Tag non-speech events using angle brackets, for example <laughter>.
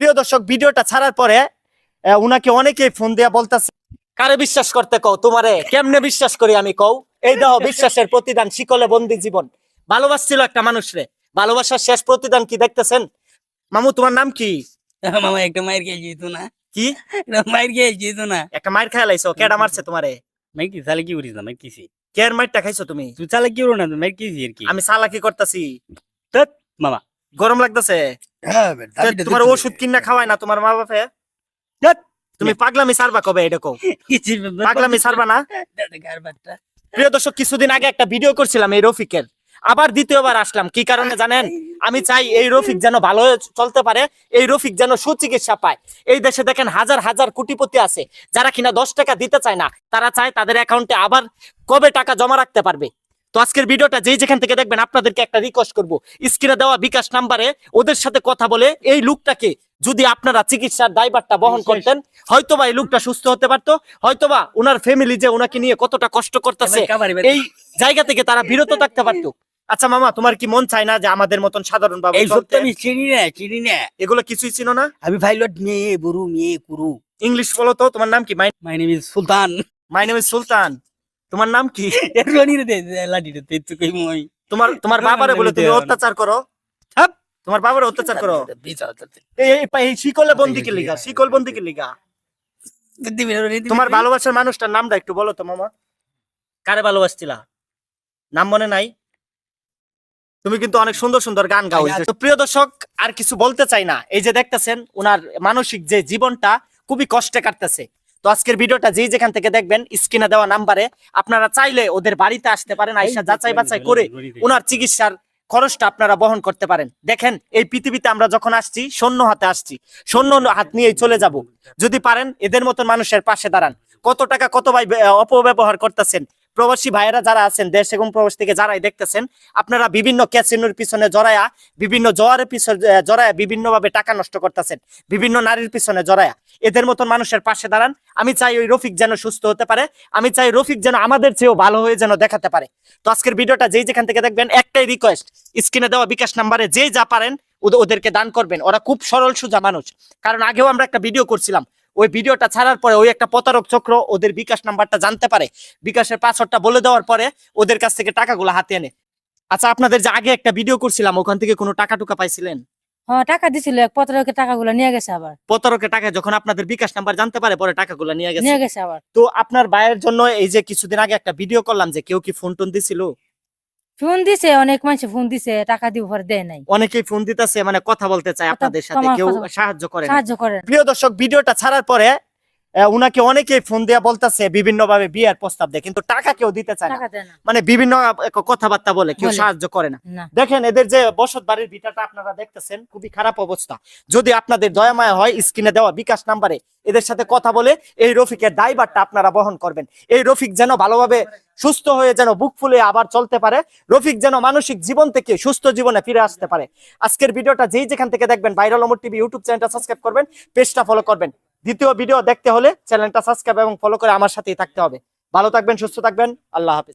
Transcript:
প্রিয় দর্শক ভিডিওটা ছাড়ার পরে উনাকে অনেকেই ফোন দিয়া বলতাছে কারে বিশ্বাস করতে কও? তোমারে কেমনে বিশ্বাস করি আমি কও? এই দেখো বিশ্বাসের প্রতিদান শিকলে বন্দি জীবন। ভালোবাসছিল একটা মানুষ রে ভালোবাসার শেষ প্রতিদান কি দেখতেছেন? মামু তোমার নাম কি? <laughs> মামা একটা মায়ের খেয়ে যেত না। কি? মায়ের খেয়ে যেত না। একটা মায়ের খেয়াল আইছো কেডা মারছে তোমারে? মায়ের কি তাহলে কি করিস না মায়ের কিসি? কেয়ার মাইরটা খাইছো তুমি? তুই তাহলে কি করো না মায়ের কিসি আর কি? আমি সালাকি করতেছি। মামা। গরম লাগতেছে। তোমার ওষুধ কিনা খাওয়ায় না তোমার মা বাপে তুমি পাগলামি সারবা কবে এটা কও? পাগলামি সারবা না? প্রিয় দর্শক কিছুদিন আগে একটা ভিডিও করছিলাম এই রফিকের। আবার দ্বিতীয়বার আসলাম। কি কারণে জানেন? আমি চাই এই রফিক যেন ভালো হয়ে চলতে পারে এই রফিক যেন সুচিকিৎসা পায়। এই দেশে দেখেন হাজার হাজার কোটিপতি আছে যারা কিনা দশ টাকা দিতে চায় না তারা চায় তাদের অ্যাকাউন্টে আবার কবে টাকা জমা রাখতে পারবে। তো আজকের ভিডিওটা যেই যেখান থেকে দেখবেন আপনাদেরকে একটা রিকোয়েস্ট করব। স্ক্রিনে দেওয়া বিকাশ নাম্বারে ওদের সাথে কথা বলে এই লোকটাকে যদি আপনারা চিকিৎসার দায়ভারটা বহন করতেন হয়তোবা এই লোকটা সুস্থ হতে পারতো হয়তোবা ওনার ফ্যামিলি যে ওনাকে নিয়ে কতটা কষ্ট করতেছে এই জায়গা থেকে তারা বিরত থাকতে পারতো। আচ্ছা মামা তোমার কি মন চায় না যে আমাদের মতন সাধারণ বাবু এই? তো আমি চিনি না চিনি না। এগুলো কিছুই চিনো না? আমি ভাইলট মেয়ে বুড়ু মেয়ে কুরু। ইংলিশ বলো তো তোমার নাম কি? My name is Sultan. My name is Sultan. তোমার নাম কি? তোমার তোমার বাবারে বলে তুমি অত্যাচার করো। তোমার বাবারে অত্যাচার করো। এই শিকলে বন্দি কি লিগা শিকল বন্দি কি লিগা। তোমার ভালোবাসার মানুষটার নামটা একটু বলো তো মামা। কারে ভালোবাসছিলা? নাম মনে নাই? তুমি কিন্তু অনেক সুন্দর সুন্দর গান গাও। তো প্রিয় দর্শক আর কিছু বলতে চাই না। এই যে দেখতেছেন উনার মানসিক যে জীবনটা খুবই কষ্টে কাটতেছে। তো আজকের ভিডিওটা যেই যেখান থেকে দেখবেন স্ক্রিনে দেওয়া নাম্বারে আপনারা চাইলে ওদের বাড়িতে আসতে পারেন আইসা যাচাই বাছাই করে ওনার চিকিৎসার খরচটা আপনারা বহন করতে পারেন। দেখেন এই পৃথিবীতে আমরা যখন আসছি সৈন্য হাতে আসছি। সৈন্য হাত নিয়েই চলে যাব। যদি পারেন এদের মতন মানুষের পাশে দাঁড়ান। কত টাকা কত ভাই অপব্যবহার করতেছেন? প্রবাসী ভাইয়েরা যারা আছেন, দেশ এবং প্রবাস থেকে যারাই দেখতেছেন, আপনারা বিভিন্ন ক্যাসিনোর পিছনে জড়ায়া, বিভিন্ন জোয়ারের পিছনে জড়ায়া বিভিন্ন ভাবে টাকা নষ্ট করতেছেন, বিভিন্ন নারীর পিছনে জড়ায়া। এদের মতন মানুষের পাশে দাঁড়ান। আমি চাই ওই রফিক যেন সুস্থ হতে পারে। আমি চাই রফিক যেন আমাদের চেয়েও ভালো হয়ে যেন দেখাতে পারে। তো আজকের ভিডিওটা যেই যেখান থেকে দেখবেন, একটাই রিকোয়েস্ট স্ক্রিনে দেওয়া বিকাশ নাম্বারে যেই যা পারেন ওদের- ওদেরকে দান করবেন। ওরা খুব সরল, সোজা মানুষ। কারণ আগেও আমরা একটা ভিডিও করছিলাম ওই ভিডিওটা ছাড়ার পরে ওই একটা প্রতারক চক্র ওদের বিকাশ নাম্বারটা জানতে পারে। বিকাশের পাসওয়ার্ডটা বলে দেওয়ার পরে ওদের কাছ থেকে টাকাগুলো হাতে আনে আচ্ছা আপনাদের যে আগে একটা ভিডিও করছিলাম ওখান থেকে কোনো টাকা টুকা পাইছিলেন? হ্যাঁ টাকা দিছিল এক পত্রকে টাকাগুলো নিয়ে গেছে আবার। প্রতারকের টাকা যখন আপনাদের বিকাশ নাম্বার জানতে পারে পরে টাকাগুলো নিয়ে গেছে। নিয়ে গেছে আবার। তো আপনার ভাইয়ের জন্য এই যে কিছুদিন আগে একটা ভিডিও করলাম যে কেউ কি ফোন টোন দিছিল? ফোন দিছে অনেক মানুষ ফোন দিছে টাকা দিব ভর দেয় নাই। অনেকেই ফোন দিতেছে মানে কথা বলতে চায় আপনাদের সাথে কেউ সাহায্য করে সাহায্য করে প্রিয় দর্শক ভিডিওটা ছাড়ার পরে উনাকে অনেকে ফোন দেয়া বলতেছে বিভিন্ন ভাবে বিয়ের প্রস্তাব দেয় কিন্তু টাকা কেউ দিতে চায় না। মানে বিভিন্ন কথাবার্তা বলে কেউ সাহায্য করে না। না। দেখেন এদের যে বসত বাড়ির ভিটাটা আপনারা দেখতেছেন খুবই খারাপ অবস্থা। যদি আপনাদের দয়ামায়া হয় স্ক্রিনে দেওয়া বিকাশ নাম্বারে এদের সাথে কথা বলে এই রফিকের দায়ভারটা আপনারা বহন করবেন। এই রফিক যেন ভালোভাবে সুস্থ হয়ে যেন বুক ফুলে আবার চলতে পারে রফিক যেন মানসিক জীবন থেকে সুস্থ জীবনে ফিরে আসতে পারে। আজকের ভিডিওটা যেই যেখান থেকে দেখবেন ভাইরাল অমর টিভি ইউটিউব চ্যানেলটা সাবস্ক্রাইব করবেন পেজটা ফলো করবেন। দ্বিতীয় ভিডিও দেখতে হলে চ্যানেলটা সাবস্ক্রাইব এবং ফলো করে আমার সাথেই থাকতে হবে। ভালো থাকবেন, সুস্থ থাকবেন, আল্লাহ হাফিজ।